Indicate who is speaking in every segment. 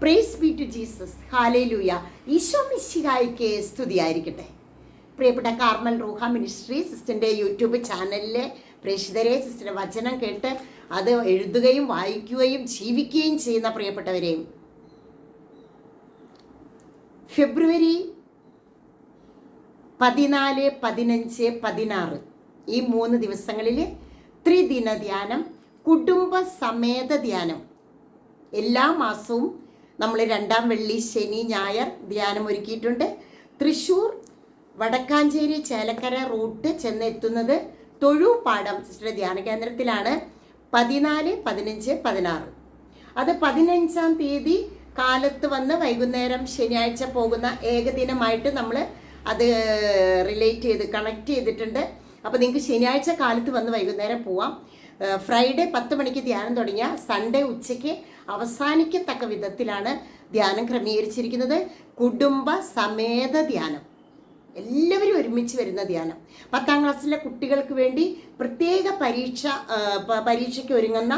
Speaker 1: Praise be to Jesus hallelujah Isho മിശിഹായിക്ക് സ്തുതിയായിരിക്കട്ടെ. പ്രിയപ്പെട്ട കാർമൽ റൂഹ മിനിസ്ട്രി സിസ്റ്ററിന്റെ യൂട്യൂബ് ചാനലിലെ പ്രേക്ഷിതരെ സിസ്റ്ററിന്റെ വചനം കേട്ട് അത് എഴുതുകയും വായിക്കുകയും ജീവിക്കുകയും ചെയ്യുന്ന പ്രിയപ്പെട്ടവരെയും ഫെബ്രുവരി പതിനാല് പതിനഞ്ച് പതിനാറ് ഈ മൂന്ന് ദിവസങ്ങളിൽ ത്രിദിന ധ്യാനം കുടുംബ സമേത ധ്യാനം എല്ലാ മാസവും നമ്മൾ രണ്ടാം വെള്ളി ശനി ഞായർ ധ്യാനം ഒരുക്കിയിട്ടുണ്ട്. തൃശ്ശൂർ വടക്കാഞ്ചേരി ചേലക്കര റൂട്ട് ചെന്നെത്തുന്നത് തൊഴുപാടം സിസ്റ്റർ ധ്യാന കേന്ദ്രത്തിലാണ്. പതിനാല് പതിനഞ്ച് പതിനാറ്. അത് പതിനഞ്ചാം തീയതി കാലത്ത് വന്ന് വൈകുന്നേരം ശനിയാഴ്ച പോകുന്ന ഏകദിനമായിട്ട് നമ്മൾ അത് റിലേറ്റ് ചെയ്ത് കണക്ട് ചെയ്തിട്ടുണ്ട്. അപ്പോൾ നിങ്ങൾക്ക് ശനിയാഴ്ച കാലത്ത് വന്ന് വൈകുന്നേരം പോവാം. ഫ്രൈഡേ പത്ത് മണിക്ക് ധ്യാനം തുടങ്ങിയ സൺഡേ ഉച്ചയ്ക്ക് അവസാനിക്കത്തക്ക വിധത്തിലാണ് ധ്യാനം ക്രമീകരിച്ചിരിക്കുന്നത്. കുടുംബ സമേത ധ്യാനം. എല്ലാവരും ഒരുമിച്ച് വരുന്ന ധ്യാനം. പത്താം ക്ലാസ്സിലെ കുട്ടികൾക്ക് വേണ്ടി പ്രത്യേക പരീക്ഷ പരീക്ഷയ്ക്ക് ഒരുങ്ങുന്ന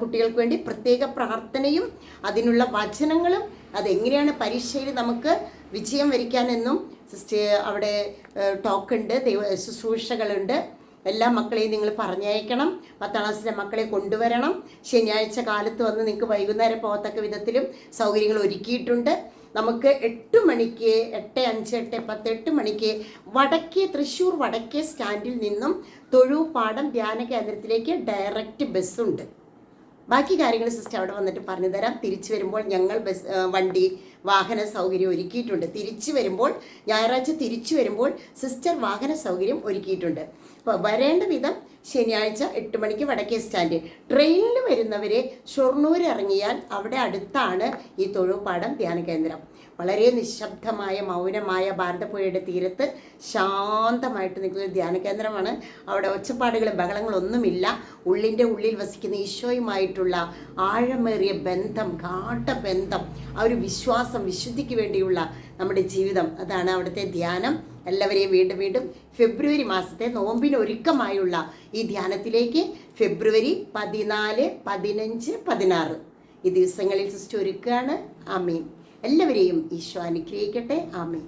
Speaker 1: കുട്ടികൾക്ക് വേണ്ടി പ്രത്യേക പ്രാർത്ഥനയും അതിനുള്ള വചനങ്ങളും അതെങ്ങനെയാണ് പരീക്ഷയിൽ നമുക്ക് വിജയം വരിക്കാനെന്നും അവിടെ ടോക്കുണ്ട്. ദൈവ ശുശ്രൂഷകളുണ്ട്. എല്ലാ മക്കളെയും നിങ്ങൾ പറഞ്ഞയക്കണം. പത്താം ക്ലാസ്സിലെ മക്കളെ കൊണ്ടുവരണം. ശനിയാഴ്ച കാലത്ത് വന്ന് നിങ്ങൾക്ക് വൈകുന്നേരം പോകത്തക്ക വിധത്തിലും സൗകര്യങ്ങൾ ഒരുക്കിയിട്ടുണ്ട്. നമുക്ക് എട്ട് മണിക്ക് എട്ട് അഞ്ച് എട്ട് പത്ത് എട്ട് മണിക്ക് വടക്കേ തൃശ്ശൂർ വടക്കേ സ്റ്റാൻഡിൽ നിന്നും തൊഴുപാടം ധ്യാന കേന്ദ്രത്തിലേക്ക് ഡയറക്റ്റ് ബസ്സുണ്ട്. ബാക്കി കാര്യങ്ങൾ സിസ്റ്റർ അവിടെ വന്നിട്ട് പറഞ്ഞു തരാം. തിരിച്ചു വരുമ്പോൾ ഞങ്ങൾ ബസ് വണ്ടി വാഹന സൗകര്യം ഒരുക്കിയിട്ടുണ്ട്. തിരിച്ചു വരുമ്പോൾ ഞായറാഴ്ച തിരിച്ചു വരുമ്പോൾ സിസ്റ്റർ വാഹന സൗകര്യം ഒരുക്കിയിട്ടുണ്ട്. അപ്പോൾ വരേണ്ട വിധം ശനിയാഴ്ച എട്ട് മണിക്ക് വടക്കേ സ്റ്റാൻഡ്. ട്രെയിനിൽ വരുന്നവരെ ഷൊർണൂർ ഇറങ്ങിയാൽ അവിടെ അടുത്താണ് ഈ തൊഴുപാടം ധ്യാന കേന്ദ്രം. വളരെ നിശബ്ദമായ മൗനമായ ഭാരതപ്പുഴയുടെ തീരത്ത് ശാന്തമായിട്ട് നിൽക്കുന്ന ധ്യാന കേന്ദ്രമാണ്. അവിടെ ഒച്ചപ്പാടുകളും ബഹളങ്ങളും ഒന്നുമില്ല ഉള്ളിന്റെ ഉള്ളിൽ വസിക്കുന്ന ഈശോയുമായിട്ടുള്ള ആഴമേറിയ ബന്ധം ഗാഠബന്ധം ആ ഒരു വിശ്വാസം വിശുദ്ധിക്ക് വേണ്ടിയുള്ള നമ്മുടെ ജീവിതം. അതാണ് അവിടുത്തെ ധ്യാനം. എല്ലാവരെയും വീണ്ടും വീണ്ടും ഫെബ്രുവരി മാസത്തെ നോമ്പിന് ഒരുക്കമായുള്ള ഈ ധ്യാനത്തിലേക്ക് ഫെബ്രുവരി പതിനാല് പതിനഞ്ച് പതിനാറ്. ഈ ദിവസങ്ങളിൽ സിസ്റ്റർ ഒരുക്കുകയാണ്. ആമീൻ. എല്ലാവരെയും ഈശോ അനുഗ്രഹിക്കട്ടെ. ആമീൻ.